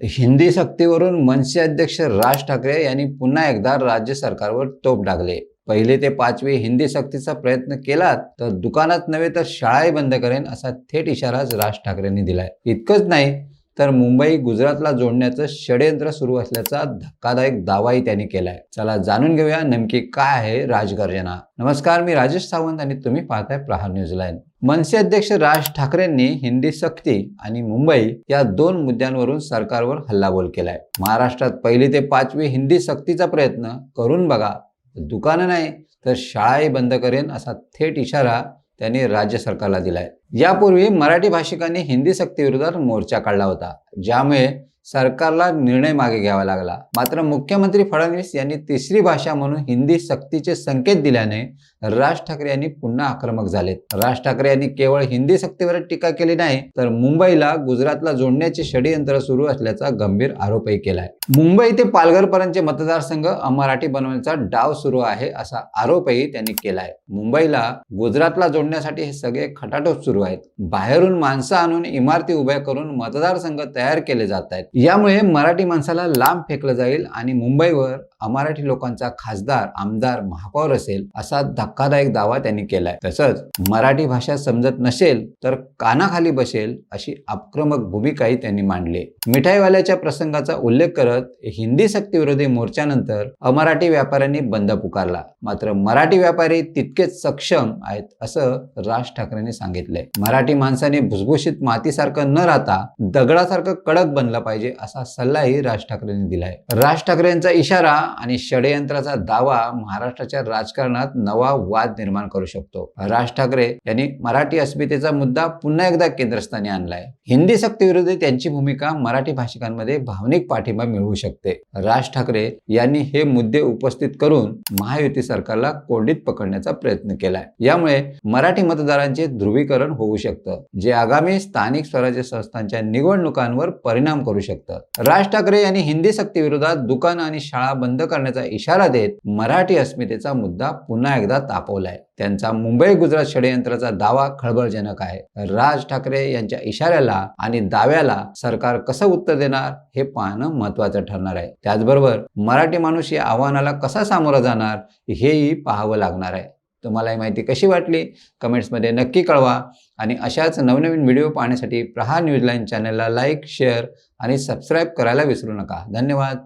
हिंदी सक्तीवरून मनसे अध्यक्ष राज ठाकरे यांनी पुन्हा एकदा राज्य सरकारवर तोप टाकले पहिले ते पाचवी हिंदी सक्तीचा प्रयत्न केला तर दुकानात नव्हे तर शाळाही बंद करेन असा थेट इशाराच राज ठाकरेंनी दिलाय. इतकंच नाही तर मुंबई गुजरातला जोडण्याचं षडयंत्र सुरू असल्याचा धक्कादायक दावाही त्यांनी केलाय. चला जाणून घेऊया नेमकी काय आहे राजगर्जना नमस्कार मी राजेश सावंत आणि तुम्ही पाहताय प्रहार न्यूझीलँड मनसे अध्यक्ष राज ठाकरेंनी हिंदी सक्ती आणि मुंबई या दोन मुद्द्यांवरून सरकारवर हल्लाबोल केलाय. महाराष्ट्रात पहिली ते पाचवी हिंदी सक्तीचा प्रयत्न करून बघा दुकानं नाही तर शाळाही बंद करेन असा थेट इशारा त्यांनी राज्य सरकारला दिलाय. यापूर्वी मराठी भाषिकांनी हिंदी सक्तीविरोधात मोर्चा काढला होता. ज्यामुळे सरकारला निर्णय मागे घ्यावा लागला. मात्र मुख्यमंत्री फडणवीस यांनी तिसरी भाषा म्हणून हिंदी सक्तीचे संकेत दिल्याने राज ठाकरे यांनी पुन्हा आक्रमक झालेत. राज ठाकरे यांनी केवळ हिंदी सक्तीवर टीका केली नाही तर मुंबईला गुजरातला जोडण्याचे षडयंत्र सुरू असल्याचा गंभीर आरोपही केलाय. मुंबई ते पालघर पर्यंतचे मतदारसंघ अमराठी बनवण्याचा डाव सुरू आहे असा आरोपही त्यांनी केलाय. मुंबईला गुजरातला जोडण्यासाठी हे सगळे खटाटोप सुरू आहेत. बाहेरून माणसं आणून इमारती उभ्या करून मतदारसंघ तयार केले जात आहेत. यामुळे मराठी माणसाला लांब फेकलं जाईल आणि मुंबईवर अमराठी लोकांचा खासदार आमदार महापौर असेल असा धक्कादायक दावा त्यांनी केलाय. तसंच मराठी भाषा समजत नसेल तर कानाखाली बसेल अशी आक्रमक भूमिकाही त्यांनी मांडली. मिठाईवाल्याच्या प्रसंगाचा उल्लेख करत हिंदी सक्तीविरोधी मोर्चानंतर अमराठी व्यापाऱ्यांनी बंद पुकारला. मात्र मराठी व्यापारी तितकेच सक्षम आहेत असं राज ठाकरेंनी सांगितलंय. मराठी माणसाने भुसभुशीत मातीसारखं न राहता दगडासारखं कडक बनलं पाहिजे. असा सल्लाही राज ठाकरेंनी दिलाय. राज ठाकरेंचा इशारा आणि षडयंत्राचा दावा महाराष्ट्राच्या राजकारणात नवा वाद निर्माण करू शकतो. राज ठाकरे यांनी मराठी अस्मितेचा मुद्दा पुन्हा एकदा केंद्रस्थानी आणलाय. हिंदी सक्तीविरोधी त्यांची भूमिका मराठी भाषिकांमध्ये भावनिक पाठिंबा मिळवू शकते. राज ठाकरे यांनी हे मुद्दे उपस्थित करून महायुती सरकारला कोंडीत पकडण्याचा प्रयत्न केलाय. यामुळे मराठी मतदारांचे ध्रुवीकरण होऊ शकतं जे आगामी स्थानिक स्वराज्य संस्थांच्या निवडणुकांवर परिणाम करू शकतं. राज ठाकरे यांनी हिंदी सक्तीविरोधात दुकान आणि शाळा बंद करण्याचा इशारा देत मराठी अस्मितेचा मुद्दा पुन्हा एकदा तापवलाय. त्यांचा मुंबई गुजरात षडयंत्राचा दावा खळबळजनक आहे. राज ठाकरे यांच्या इशाऱ्याला आणि दाव्याला सरकार कसं उत्तर देणार हे पाहणं महत्वाचं ठरणार आहे. त्याचबरोबर मराठी माणूस या आव्हानाला कसा सामोरा जाणार हेही पाहावं लागणार आहे. तुम्हाला ही माहिती कशी वाटली? कमेंट्समध्ये नक्की कळवा. आणि अशाच नवनवीन व्हिडिओ पाहण्यासाठी प्रहार न्यूजलाईन चॅनलला लाईक शेअर आणि सबस्क्राईब करायला विसरू नका. धन्यवाद.